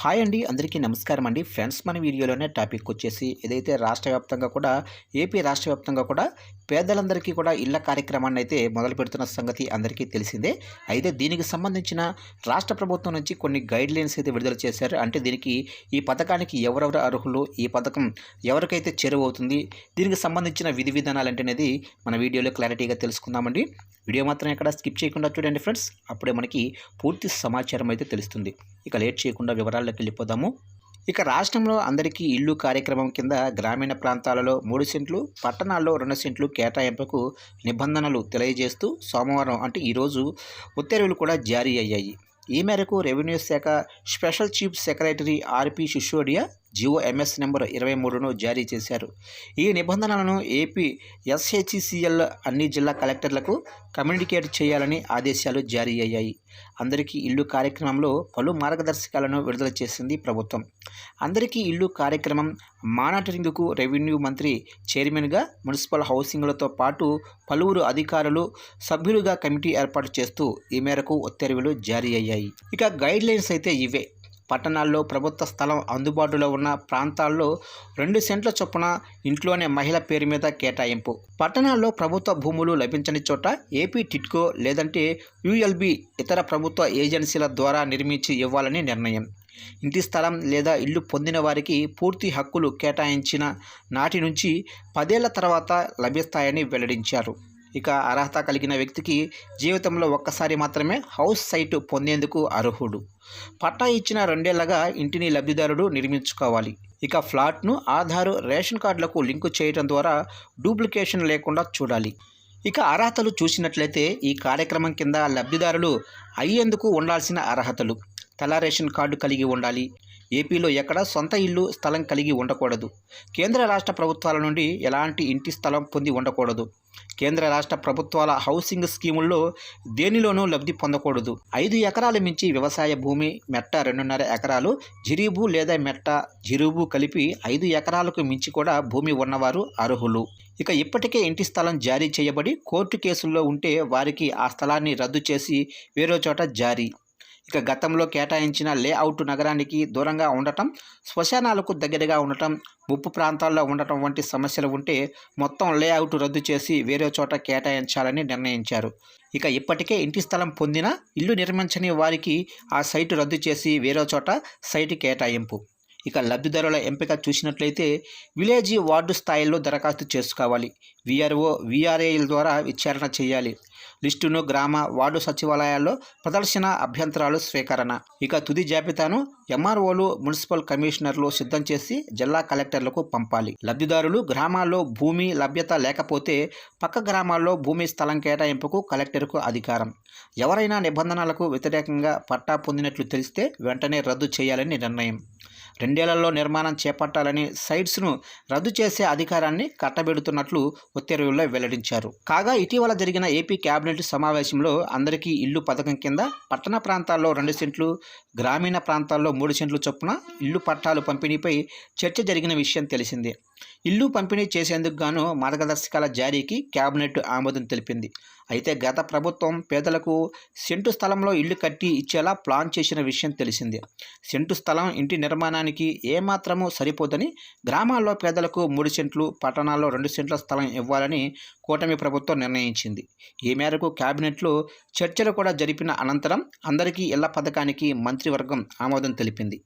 Hi అండి అందరికీ నమస్కారం అండి. ఫ్రెండ్స్ మన వీడియోలోనే టాపిక్ వచ్చేసి ఏదైతే రాష్ట్ర వ్యాప్తంగా కూడా ఏపీ రాష్ట్ర వ్యాప్తంగా కూడా పేదలందరికీ కూడా ఇళ్ళ కార్యక్రమాన్ని అయితే మొదలు పెడుతున్న సంగతి అందరికీ తెలిసిందే. అయితే దీనికి సంబంధించిన రాష్ట్ర ప్రభుత్వం నుంచి కొన్ని గైడ్ లైన్స్ అయితే విడుదల చేశారు. అంటే దీనికి ఈ పథకానికి ఎవరెవరు అర్హులు ఈ పథకం ఎవరికైతే చేరువవుతుంది దీనికి సంబంధించిన విధి విధానాలు అంటే అనేది మన వీడియోలో క్లారిటీగా తెలుసుకుందామండి. వీడియో మాత్రం ఎక్కడ స్కిప్ చేయకుండా చూడండి ఫ్రెండ్స్. అప్పుడే మనకి పూర్తి సమాచారం అయితే తెలుస్తుంది. ఇక లేట్ చేయకుండా వివరాలు వివరాల్లోకి వెళ్ళిపోదాము. ఇక రాష్ట్రంలో అందరికీ ఇల్లు కార్యక్రమం కింద గ్రామీణ ప్రాంతాలలో మూడు సెంట్లు పట్టణాల్లో రెండు సెంట్లు కేటాయింపుకు నిబంధనలు తెలియజేస్తూ సోమవారం అంటే ఈరోజు ఉత్తర్వులు కూడా జారీ అయ్యాయి. ఈ మేరకు రెవెన్యూ శాఖ special chief secretary R P Sisodia G O M S number ఇరవై మూడును జారీ చేశారు. ఈ నిబంధనలను ఏపీ ఎస్హెచ్సిఎల్ అన్ని జిల్లా కలెక్టర్లకు కమ్యూనికేట్ చేయాలని ఆదేశాలు జారీ అయ్యాయి. అందరికీ ఇల్లు కార్యక్రమంలో పలు మార్గదర్శకాలను విడుదల చేసింది ప్రభుత్వం. అందరికీ ఇల్లు కార్యక్రమం మానిటరింగ్కు రెవెన్యూ మంత్రి చైర్మన్గా మున్సిపల్ హౌసింగ్లతో పాటు పలువురు అధికారులు సభ్యులుగా కమిటీ ఏర్పాటు చేస్తూ ఈ మేరకు ఉత్తర్వులు జారీ అయ్యాయి. ఇక గైడ్లైన్స్ అయితే ఇవే. పట్టణాల్లో ప్రభుత్వ స్థలం అందుబాటులో ఉన్న ప్రాంతాల్లో రెండు సెంట్ల చొప్పున ఇంట్లోనే మహిళ పేరు మీద కేటాయింపు. పట్టణాల్లో ప్రభుత్వ భూములు లభించని చోట ఏపీ టిట్కో లేదంటే యుఎల్బి ఇతర ప్రభుత్వ ఏజెన్సీల ద్వారా నిర్మించి ఇవ్వాలని నిర్ణయం. ఇంటి స్థలం లేదా ఇల్లు పొందిన వారికి పూర్తి హక్కులు కేటాయించిన నాటి నుంచి పదేళ్ళ తర్వాత లభిస్తాయని వెల్లడించారు. ఇక అర్హత కలిగిన వ్యక్తికి జీవితంలో ఒక్కసారి మాత్రమే హౌస్ సైటు పొందేందుకు అర్హుడు. పట్టా ఇచ్చిన రెండేళ్ళగా ఇంటిని లబ్ధిదారుడు నిర్మించుకోవాలి. ఇక ఫ్లాట్ను ఆధారు రేషన్ కార్డులకు లింకు చేయడం ద్వారా డూప్లికేషన్ లేకుండా చూడాలి. ఇక అర్హతలు చూసినట్లయితే ఈ కార్యక్రమం కింద లబ్ధిదారులు అయ్యేందుకు ఉండాల్సిన అర్హతలు. తెల్ల రేషన్ కార్డు కలిగి ఉండాలి. ఏపీలో ఎక్కడ సొంత ఇల్లు స్థలం కలిగి ఉండకూడదు. కేంద్ర రాష్ట్ర ప్రభుత్వాల నుండి ఎలాంటి ఇంటి స్థలం పొంది ఉండకూడదు. కేంద్ర రాష్ట్ర ప్రభుత్వాల హౌసింగ్ స్కీముల్లో దేనిలోనూ లబ్ధి పొందకూడదు. ఐదు ఎకరాల మించి వ్యవసాయ భూమి మెట్ట రెండున్నర ఎకరాలు జిరీబు లేదా మెట్ట జిరుబు కలిపి ఐదు ఎకరాలకు మించి కూడా భూమి ఉన్నవారు అర్హులు. ఇక ఇప్పటికే ఇంటి స్థలం జారీ చేయబడి కోర్టు కేసుల్లో ఉంటే వారికి ఆ స్థలాన్ని రద్దు చేసి వేరే చోట జారీ. ఇక గతంలో కేటాయించిన లేఅవుట్ నగరానికి దూరంగా ఉండటం శ్మశానాలకు దగ్గరగా ఉండటం ముప్పు ప్రాంతాల్లో ఉండటం వంటి సమస్యలు ఉంటే మొత్తం లేఅవుట్ రద్దు చేసి వేరే చోట కేటాయించాలని నిర్ణయించారు. ఇక ఇప్పటికే ఇంటి స్థలం పొందిన ఇల్లు నిర్మించని వారికి ఆ సైటు రద్దు చేసి వేరే చోట సైటు కేటాయింపు. ఇక లబ్ధిదారుల ఎంపిక చూసినట్లయితే విలేజీ వార్డు స్థాయిలో దరఖాస్తు చేసుకోవాలి. విఆర్ఓ విఆర్ఏల ద్వారా విచారణ చేయాలి. లిస్టును గ్రామ వార్డు సచివాలయాల్లో ప్రదర్శన అభ్యంతరాలు స్వీకరణ. ఇక తుది జాబితాను ఎంఆర్ఓలు మున్సిపల్ కమిషనర్లు సిద్ధం చేసి జిల్లా కలెక్టర్లకు పంపాలి. లబ్ధిదారులు గ్రామాల్లో భూమి లభ్యత లేకపోతే పక్క గ్రామాల్లో భూమి స్థలం కేటాయింపుకు కలెక్టర్కు అధికారం. ఎవరైనా నిబంధనలకు వ్యతిరేకంగా పట్టా పొందినట్లు తెలిస్తే వెంటనే రద్దు చేయాలని నిర్ణయం. రెండేళ్ళలో నిర్మాణం చేపట్టాలని సైట్స్ను రద్దు చేసే అధికారాన్ని కట్టబెడుతున్నట్లు ఉత్తర్వుల్లో వెల్లడించారు. కాగా ఇటీవల జరిగిన ఏపీ కేబినెట్ సమావేశంలో అందరికీ ఇల్లు పథకం కింద పట్టణ ప్రాంతాల్లో రెండు సెంట్లు గ్రామీణ ప్రాంతాల్లో మూడు సెంట్లు చొప్పున ఇల్లు పట్టాలు పంపిణీపై చర్చ జరిగిన విషయం తెలిసిందే. ఇల్లు పంపిణీ చేసేందుకు గాను మార్గదర్శకాల జారీకి కేబినెట్ ఆమోదం తెలిపింది. అయితే గత ప్రభుత్వం పేదలకు సెంటు స్థలంలో ఇల్లు కట్టి ఇచ్చేలా ప్లాన్ చేసిన విషయం తెలిసిందే. సెంటు స్థలం ఇంటి నిర్మాణానికి ఏమాత్రము సరిపోదని గ్రామాల్లో పేదలకు మూడు సెంట్లు పట్టణాల్లో రెండు సెంట్ల స్థలం ఇవ్వాలని కూటమి ప్రభుత్వం నిర్ణయించింది. ఈ మేరకు కేబినెట్లో చర్చలు కూడా జరిపిన అనంతరం అందరికీ ఇళ్ళ పథకానికి మంత్రివర్గం ఆమోదం తెలిపింది.